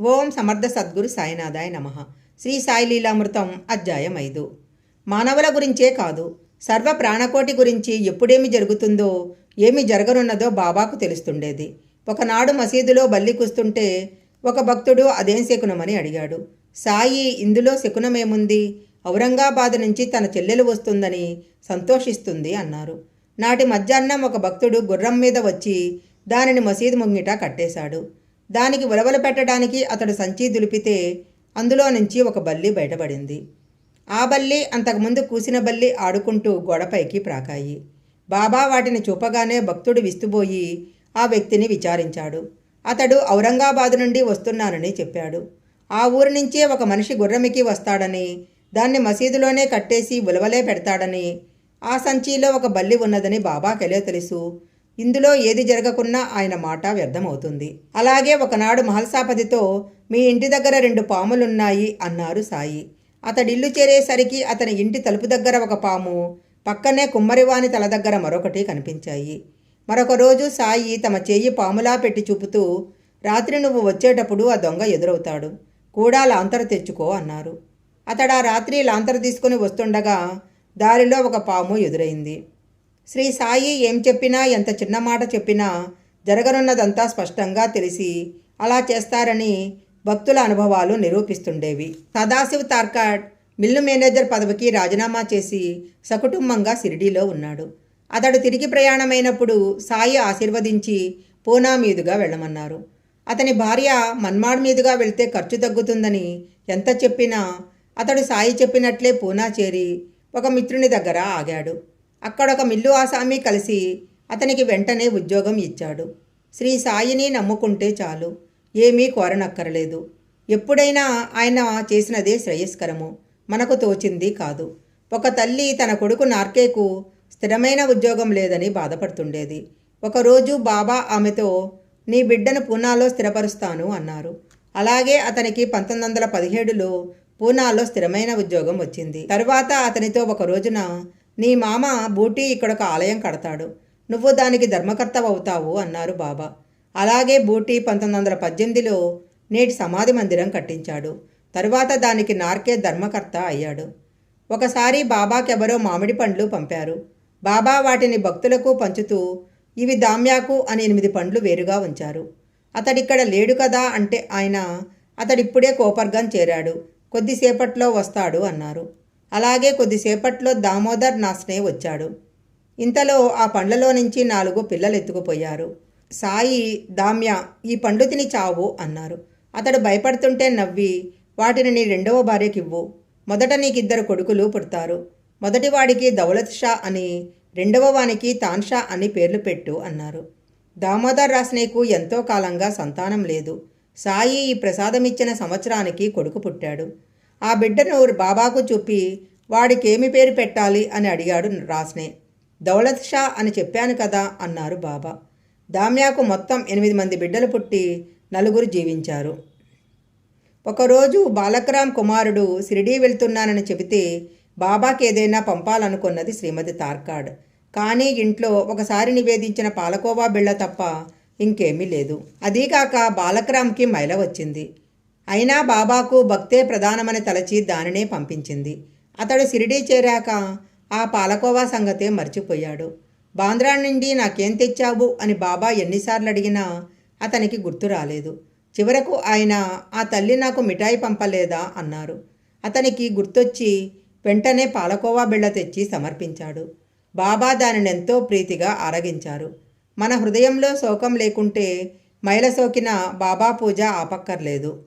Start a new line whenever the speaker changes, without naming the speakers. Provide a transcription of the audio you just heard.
ఓం సమర్థ సద్గురు సాయినాథాయ నమ. శ్రీ సాయి లీలామృతం అధ్యాయం ఐదు. మానవుల గురించే కాదు సర్వ ప్రాణకోటి గురించి ఎప్పుడేమి జరుగుతుందో ఏమి జరగనున్నదో బాబాకు తెలుస్తుండేది. ఒకనాడు మసీదులో బల్లి కూస్తుంటే ఒక భక్తుడు అదేం శకునమని అడిగాడు. సాయి ఇందులో శకునమేముంది? ఔరంగాబాద్ నుంచి తన చెల్లెలు వస్తుందని సంతోషిస్తుంది అన్నారు. నాటి మధ్యాహ్నం ఒక భక్తుడు గుర్రం మీద వచ్చి దానిని మసీదు ముంగిట కట్టేశాడు. దానికి ఉలవలు పెట్టడానికి అతడు సంచి దులిపితే అందులో నుంచి ఒక బల్లి బయటపడింది. ఆ బల్లి అంతకుముందు కూసిన బల్లి ఆడుకుంటూ గోడపైకి ప్రాకాయి. బాబా వాటిని చూపగానే భక్తుడు విస్తుబోయి ఆ వ్యక్తిని విచారించాడు. అతడు ఔరంగాబాదు నుండి వస్తున్నానని చెప్పాడు. ఆ ఊరి నుంచే ఒక మనిషి గుర్రమికి వస్తాడని దాన్ని మసీదులోనే కట్టేసి ఉలవలే పెడతాడని ఆ సంచిలో ఒక బల్లి ఉన్నదని బాబాకెలే తెలుసు? ఇందులో ఏది జరగకున్నా ఆయన మాట వ్యర్థమవుతుంది. అలాగే ఒకనాడు మహల్సాపతితో మీ ఇంటి దగ్గర రెండు పాములున్నాయి అన్నారు సాయి. అతడిల్లు చేరేసరికి అతని ఇంటి తలుపు దగ్గర ఒక పాము పక్కనే కుమ్మరివాని తల దగ్గర మరొకటి కనిపించాయి. మరొక రోజు సాయి తమ చేయి పాములా పెట్టి చూపుతూ రాత్రి నువ్వు వచ్చేటప్పుడు ఆ దొంగ ఎదురవుతాడు. కూడా లాంతరు తెచ్చుకో అన్నారు. అతడు ఆ రాత్రి లాంతరు తీసుకుని వస్తుండగా దారిలో ఒక పాము ఎదురైంది. శ్రీ సాయి ఏం చెప్పినా ఎంత చిన్న మాట చెప్పినా జరగనున్నదంతా స్పష్టంగా తెలిసి అలా చేస్తారని భక్తుల అనుభవాలు నిరూపిస్తుండేవి. సదాశివ్ తార్కాడ్ మిల్లు మేనేజర్ పదవికి రాజీనామా చేసి సకుటుంబంగా షిరిడీలో ఉన్నాడు. అతడు తిరిగి ప్రయాణమైనప్పుడు సాయి ఆశీర్వదించి పూనా మీదుగా వెళ్ళమన్నారు. అతని భార్య మన్మాడ్ మీదుగా వెళ్తే ఖర్చు తగ్గుతుందని ఎంత చెప్పినా అతడు సాయి చెప్పినట్లే పూనా చేరి ఒక మిత్రుని దగ్గర ఆగాడు. అక్కడ ఒక మిల్లు ఆసామి కలిసి అతనికి వెంటనే ఉద్యోగం ఇచ్చాడు. శ్రీ సాయిని నమ్ముకుంటే చాలు. ఏమీ కోరనక్కరలేదు. ఎప్పుడైనా ఆయన చేసినదే శ్రేయస్కరము. మనకు తోచింది కాదు. ఒక తల్లి తన కొడుకు నార్కేకు స్థిరమైన ఉద్యోగం లేదని బాధపడుతుండేది. ఒకరోజు బాబా ఆమెతో నీ బిడ్డను పూనాలో స్థిరపరుస్తాను అన్నారు. అలాగే అతనికి పంతొమ్మిది వందల పదిహేడులో పూనాలో స్థిరమైన ఉద్యోగం వచ్చింది. తరువాత అతనితో ఒక రోజున నీ మామ బూటీ ఇక్కడ ఒక ఆలయం కడతాడు. నువ్వు దానికి ధర్మకర్త అవుతావు అన్నారు బాబా. అలాగే బూటీ పంతొమ్మిది వందల పద్దెనిమిదిలో నేటి సమాధి మందిరం కట్టించాడు. తరువాత దానికి నార్కే ధర్మకర్త అయ్యాడు. ఒకసారి బాబాకెవరో మామిడి పండ్లు పంపారు. బాబా వాటిని భక్తులకు పంచుతూ ఇవి దామ్యాకు అని ఎనిమిది పండ్లు వేరుగా ఉంచారు. అతడిక్కడ లేడు కదా అంటే ఆయన అతడిప్పుడే కోపర్గం చేరాడు. కొద్దిసేపట్లో వస్తాడు అన్నారు. అలాగే కొద్దిసేపట్లో దామోదర్ నాస్నే వచ్చాడు. ఇంతలో ఆ పండ్లలో నుంచి నాలుగు పిల్లలు ఎత్తుకుపోయారు. సాయి దామ్య ఈ పండు తిని చావు అన్నారు. అతడు భయపడుతుంటే నవ్వి వాటిని నీ రెండవ భార్యకివ్వు. మొదట నీకిద్దరు కొడుకులు పుడతారు. మొదటివాడికి దౌలత్ షా అని రెండవ వానికి తాన్షా అని పేర్లు పెట్టు అన్నారు. దామోదర్ రాస్నేకు ఎంతో కాలంగా సంతానం లేదు. సాయి ఈ ప్రసాదమిచ్చిన సంవత్సరానికి కొడుకు పుట్టాడు. ఆ బిడ్డను బాబాకు చూపి వాడికేమి పేరు పెట్టాలి అని అడిగాడు రాస్నే దౌలత్ షా అని చెప్పాను కదా అన్నారు బాబా. దామ్యాకు మొత్తం ఎనిమిది మంది బిడ్డలు పుట్టి నలుగురు జీవించారు. ఒకరోజు బాలక్రామ్ కుమారుడు షిరిడీ వెళ్తున్నానని చెబితే బాబాకి ఏదైనా పంపాలనుకున్నది శ్రీమతి తార్కాడ్. కానీ ఇంట్లో ఒకసారి నివేదించిన పాలకోవా బిళ్ళ తప్ప ఇంకేమీ లేదు. అదీకాక బాలకరామ్కి మైల వచ్చింది. అయినా బాబాకు భక్తే ప్రధానమని తలచి దానినే పంపించింది. అతడు షిరిడీ చేరాక ఆ పాలకోవా సంగతే మర్చిపోయాడు. బాంద్రా నుండి నాకేం తెచ్చావు? అని బాబా ఎన్నిసార్లు అడిగినా అతనికి గుర్తు రాలేదు. చివరకు ఆయన ఆ తల్లి నాకు మిఠాయి పంపలేదా? అన్నారు. అతనికి గుర్తొచ్చి వెంటనే పాలకోవా బిళ్ళ తెచ్చి సమర్పించాడు. బాబా దానిని ఎంతో ప్రీతిగా ఆరగించారు. మన హృదయంలో శోకం లేకుంటే మైల సోకిన బాబా పూజ ఆపక్కర్లేదు.